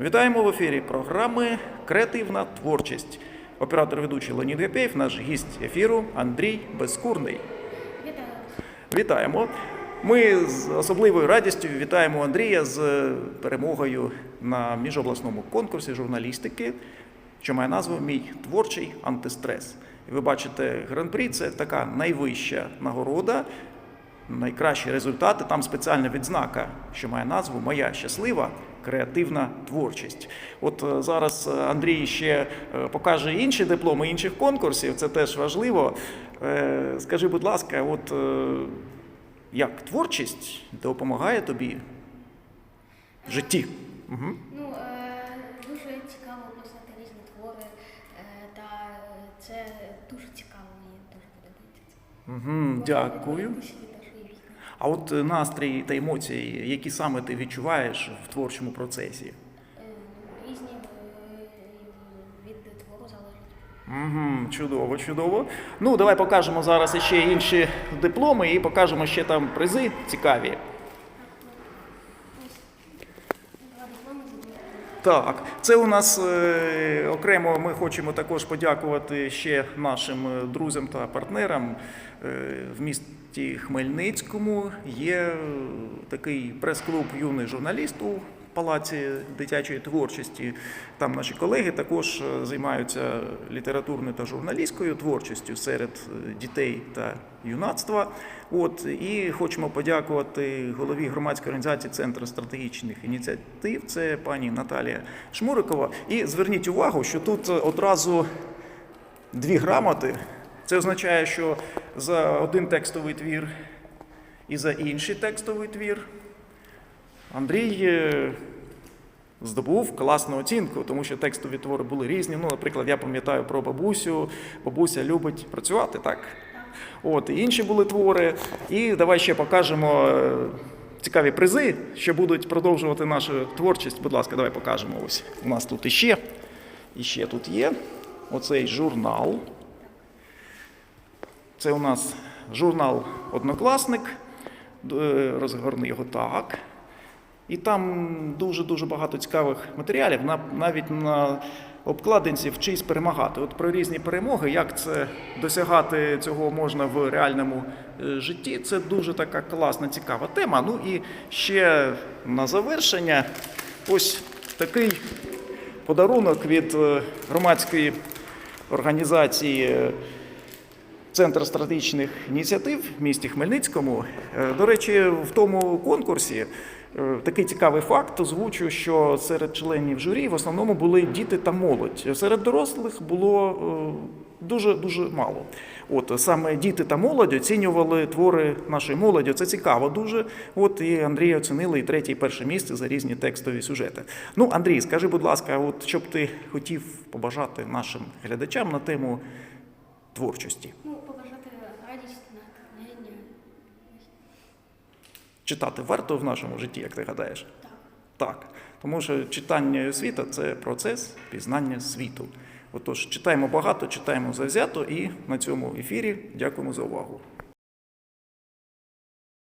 Вітаємо в ефірі програми Креативна творчість. Оператор ведучий Леонід Гапєєв, наш гість ефіру Андрій Безкурний. Вітаю. Вітаємо. Ми з особливою радістю вітаємо Андрія з перемогою на міжобласному конкурсі журналістики, що має назву Мій творчий антистрес. І ви бачите, гран-прі це така найвища нагорода, найкращі результати. Там спеціальна відзнака, що має назву Моя щаслива креативна творчість. От е, зараз е, Андрій ще е, покаже інші дипломи інших конкурсів. Це теж важливо. Скажи, будь ласка, от як творчість допомагає тобі в житті? Угу. Ну, дуже цікаво писати різні твори, та це дуже цікаво, мені дуже подобається. Угу, дякую. подивитися відео, що є різні. А от е, настрій та емоції, які саме ти відчуваєш в творчому процесі? Е, ну, Різні е, від твору залежить. Угу, чудово, чудово. Ну, давай покажемо зараз ще інші дипломи і покажемо ще там призи цікаві. Два дипломи з однієї. Так, це у нас е, окремо. Ми хочемо також подякувати ще нашим е, друзям та партнерам. Е, в місті Хмельницькому є такий прес-клуб юний журналіст у палаці дитячої творчості. Там наші колеги також е, займаються літературною та журналістською творчістю серед е, дітей та юнацтва. От і хочемо подякувати голові громадської організації Центру стратегічних ініціатив. Це пані Наталія Шмурикова. І зверніть увагу, що тут одразу дві грамоти. Це означає, що за один текстовий твір і за інший текстовий твір Андрій е, здобув класну оцінку, тому що текстові твори були різні. Ну, наприклад, я пам'ятаю про бабусю. Бабуся любить працювати, так? От, і інші були твори. І давай ще покажемо е, цікаві призи, що будуть продовжувати нашу творчість. Будь ласка, давай покажемо. Ось у нас тут іще. Іще тут є. Оцей журнал. Це у нас журнал Однокласник. Е, Розгорни його так. І там дуже-дуже багато цікавих матеріалів, на- навіть на обкладинці вчись перемагати. От про різні перемоги, як це досягати цього можна в реальному е, житті. Це дуже така класна, цікава тема. Ну і ще на завершення, ось такий подарунок від е, громадської організації. е, Центр стратегічних ініціатив в місті Хмельницькому. До речі, в тому конкурсі такий цікавий факт озвучу, що серед членів журі в основному були діти та молодь. Серед дорослих було дуже дуже мало. От саме діти та молодь оцінювали твори нашої молоді. Це цікаво дуже. От і Андрія оцінили і третє, і перше місце за різні текстові сюжети. Ну, Андрій, скажи, будь ласка, от що б ти хотів побажати нашим глядачам на тему творчості? Ну, побажати Читати варто в нашому житті, як ти гадаєш? Так. Так. Тому що читання освіта це процес пізнання світу. Отож, читаємо багато, читаємо завзято і на цьому ефірі дякуємо за увагу.